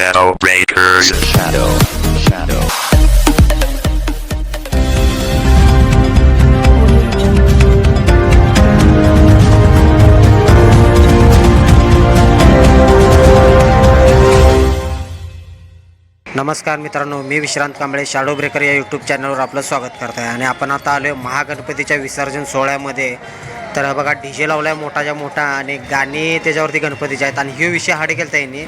Shadow Breakers. Shadow. Shadow. नमस्कार मित्रांनो मी विश्रांत कांबळे शाडो ब्रेकर या यूट्यूब चॅनलवर आपलं स्वागत करत आहे आणि आपण आता आलो आहे महागणपतीच्या विसर्जन सोहळ्यामध्ये तर हा बघा डी जे लावला आहे मोठाच्या मोठा आणि गाणी त्याच्यावरती गणपतीचे आहेत आणि हे विषय हाड केला यांनी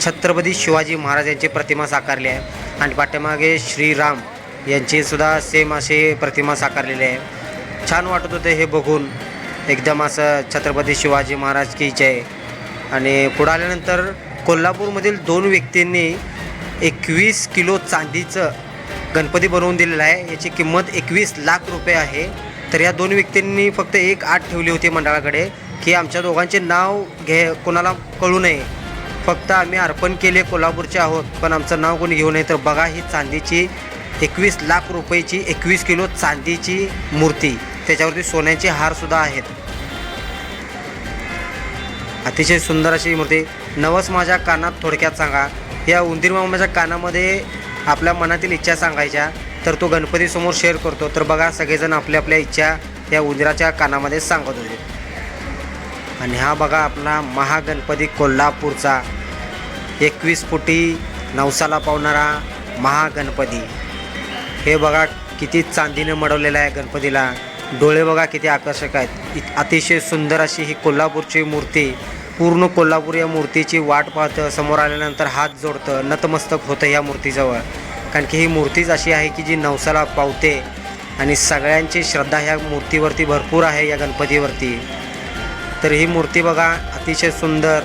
छत्रपती शिवाजी महाराज यांची प्रतिमा साकारली आहे. आणि पाठीमागे श्रीराम यांची सुद्धा सेम अशी प्रतिमा साकारलेली आहे. छान वाटत होते हे बघून. एकदम असं छत्रपती शिवाजी महाराज की जय. आणि पुढं आल्यानंतर कोल्हापूरमधील दोन व्यक्तींनी एकवीस किलो चांदीचं गणपती बनवून दिलेलं आहे. याची किंमत एकवीस लाख रुपये आहे. तर या दोन व्यक्तींनी फक्त एक आठ ठेवली होती मंडळाकडे की आमच्या दोघांचे नाव घे कोणाला कळू नये. फक्त आम्ही अर्पण केले कोल्हापूरचे आहोत पण आमचं नाव कोणी घेऊ नये. तर बघा ही चांदीची एकवीस लाख रुपयेची एकवीस किलो चांदीची मूर्ती. त्याच्यावरती सोन्याचे हारसुद्धा आहेत. अतिशय सुंदर अशी मूर्ती. नवस माझ्या कानात थोडक्यात सांगा. या उंदीर मामाच्या कानामध्ये आपल्या मनातील इच्छा सांगायच्या तर तो गणपतीसमोर शेअर करतो. तर बघा सगळेजण आपल्या आपल्या इच्छा या उंदिराच्या कानामध्ये सांगत होते. आणि हा बघा आपला महागणपती कोल्हापूरचा. एकवीस फुटी नवसाला पावणारा महागणपती. हे बघा किती चांदीने मडवलेलं आहे गणपतीला. डोळे बघा किती आकर्षक आहेत. इत- अतिशय सुंदर अशी ही कोल्हापूरची मूर्ती. पूर्ण कोल्हापूर या मूर्तीची वाट पाहतं समोर आल्यानंतर हात जोडतं नतमस्तक होतं या मूर्तीजवळ. कारण की ही मूर्तीच अशी आहे की जी नवसाला पावते. आणि सगळ्यांची श्रद्धा ह्या मूर्तीवरती भरपूर आहे या गणपतीवरती. तर ही मूर्ती बघा अतिशय सुंदर.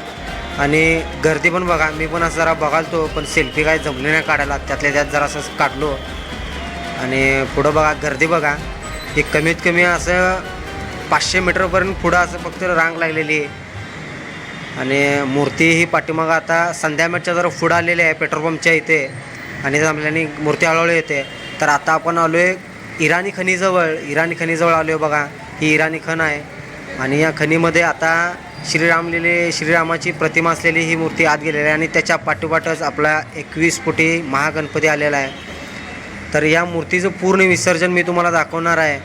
आणि गर्दी पण बघा मी पण असं जरा बघालतो पण सेल्फी काय जमले नाही काढायला. त्यातल्या त्यात जरा असं काढलो. आणि पुढं बघा गर्दी बघा. ही कमीत कमी असं पाचशे मीटरपर्यंत पुढं असं फक्त रांग लागलेली आहे. आणि मूर्ती ही पाठीमागं आता संध्याकाळच्या जरा पुढं आलेली आहे पेट्रोल पंपच्या इथे. आणि जमल्याने मूर्ती हळूहळू येते. तर आता आपण आलो आहे इराणी खनीजवळ. इराणी खनीजवळ आलो आहे बघा. ही इराणी खण आहे. आणि या खणीमध्ये आता श्रीरामलेले श्रीरामाची प्रतिमा असलेली ही मूर्ती आत गेलेली आहे आणि त्याच्या पाठोपाठच आपला एकवीस फुटी महागणपती आलेला आहे. तर या मूर्तीचं पूर्ण विसर्जन मी तुम्हाला दाखवणार आहे.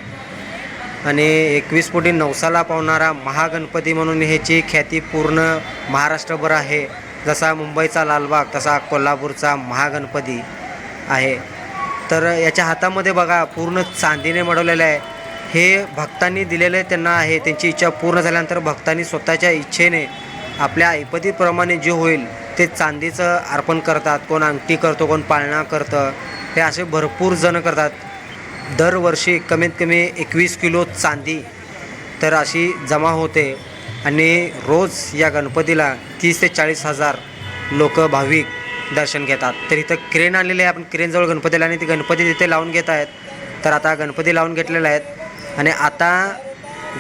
आणि एकवीस फुटी नवसाला पावणारा महागणपती म्हणून ह्याची ख्याती पूर्ण महाराष्ट्रभर आहे. जसा मुंबईचा लालबाग तसा कोल्हापूरचा महागणपती आहे. तर याच्या हातामध्ये बघा पूर्ण चांदीने मडवलेलं आहे. हे भक्तांनी दिलेले त्यांना आहे. त्यांची इच्छा पूर्ण झाल्यानंतर भक्तांनी स्वतःच्या इच्छेने आपल्या ऐपतीप्रमाणे जे होईल ते चांदीचं अर्पण करतात. कोण अंगठी करतो कोण पाळणा करतं हे असे भरपूर जण करतात. दरवर्षी कमीत कमी एकवीस किलो चांदी तर अशी जमा होते आणि रोज या गणपतीला तीस ते चाळीस हजार लोक भाविक दर्शन घेतात. तर इथं क्रेन आणलेले आहे. आपण क्रेनजवळ गणपतीला आणि ती गणपती तिथे लावून घेत आहेत. तर आता गणपती लावून घेतलेले आहेत. आणि आता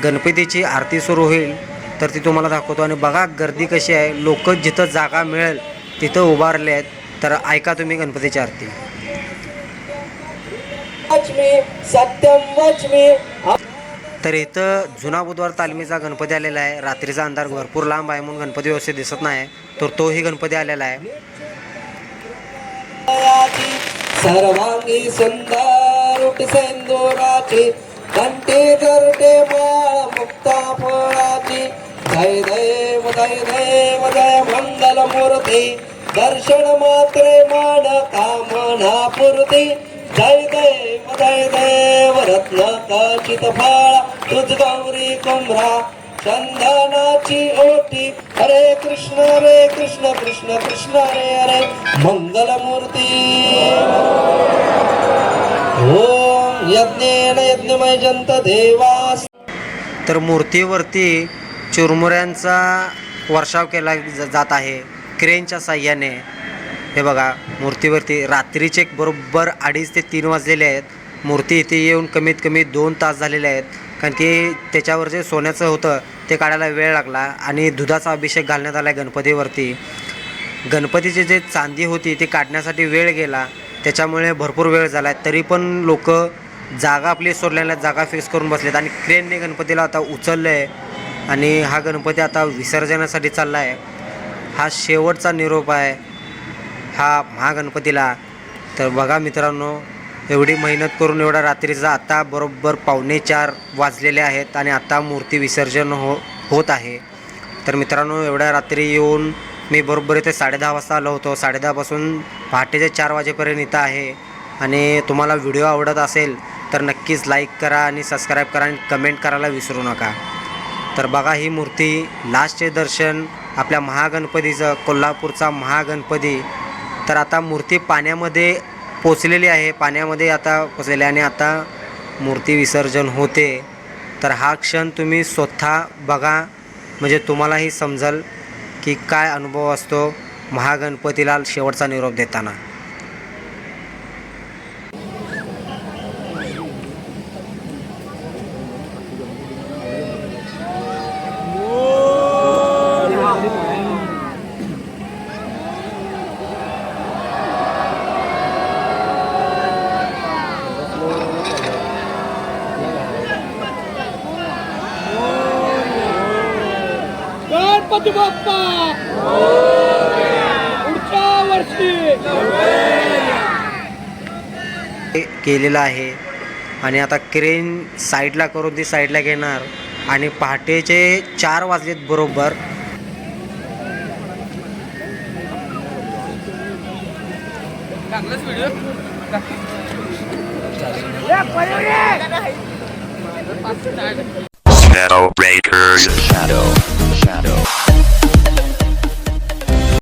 गणपतीची आरती सुरू होईल. तर ती तुम्हाला दाखवतो. आणि बघा गर्दी कशी आहे. लोक जिथं जागा मिळेल तिथं उभारले आहेत. तर ऐका तुम्ही गणपतीची आरती. तर इथं जुना बुधवार तालमीचा गणपती आलेला आहे. रात्रीचा अंधार भरपूर लांब आहे म्हणून गणपती व्यवस्थित दिसत नाही. तर तोही गणपती आलेला आहे. अयाति सर्वांगी बाळ मुक्ता फळाची जय देव जय देव जय मंगल मूर्ती. दर्शन मात्रे मान कामना पुरती जय देव जय देव रत्न कचित फाळा तुझ गौरी कुंभ्रा चंदनाची ओटी. हरे कृष्ण हरे कृष्ण कृष्ण कृष्ण हरे हरे. मंगल मूर्ती. ओम यज्ञेन यज्ञमय जंत देवास. तर मूर्तीवरती चुरमुऱ्यांचा वर्षाव केला जात आहे क्रेनच्या साह्याने. हे बघा मूर्तीवरती रात्रीचे एक बरोबर अडीच ते तीन वाजलेले आहेत. मूर्ती इथे येऊन कमीत कमी दोन तास झालेले आहेत. कारण की त्याच्यावर जे सोन्याचं होतं ते काढायला वेळ लागला आणि दुधाचा अभिषेक घालण्यात आला आहे गणपतीवरती. गणपतीची जे चांदी होती ती काढण्यासाठी वेळ गेला. त्याच्यामुळे भरपूर वेळ झाला. आहे तरी पण लोक जागा आपली सोडलेल्या जागा फिक्स करून बसलेत आणि क्रेनने गणपतीला आता उचललं आहे आणि हा गणपती आता विसर्जनासाठी चालला आहे हा शेवटचा निरोप आहे हा महागणपतीला. तर बघा मित्रांनो एवढी मेहनत करून एवढा रात्रीचा आता बरोबर पावणे चार वाजलेले आहेत आणि आता मूर्ती विसर्जन हो होत आहे. तर मित्रांनो एवढ्या रात्री येऊन मी बरोबर इथे साडेदहा वाजता आलो होतो. साडेदहापासून पहाटेचे चार वाजेपर्यंत इथं आहे. आणि तुम्हाला व्हिडिओ आवडत असेल तर नक्कीच लाईक करा आणि सबस्क्राईब करा आणि कमेंट करायला विसरू नका. तर बघा ही मूर्ती लास्टचे दर्शन आपल्या महागणपतीचं कोल्हापूरचा महागणपती. तर आता मूर्ती पाण्यामध्ये पोचलेली आहे. पाण्यामध्ये आता पोचलेली आहे आणि आता मूर्ती विसर्जन होते. तर हा क्षण तुम्ही स्वतः बघा. म्हणजे तुम्हालाही समजल की काय अनुभव असतो महागणपतीला शेवटचा निरोप देताना. गणपती बाप्पा पुढच्या वर्षी हे केलेलं आहे आणि आता क्रेन साईडला करून ती साईडला घेणार आणि पहाटेचे चार वाजलेत बरोबर Shadow Breakers. Shadow. Shadow.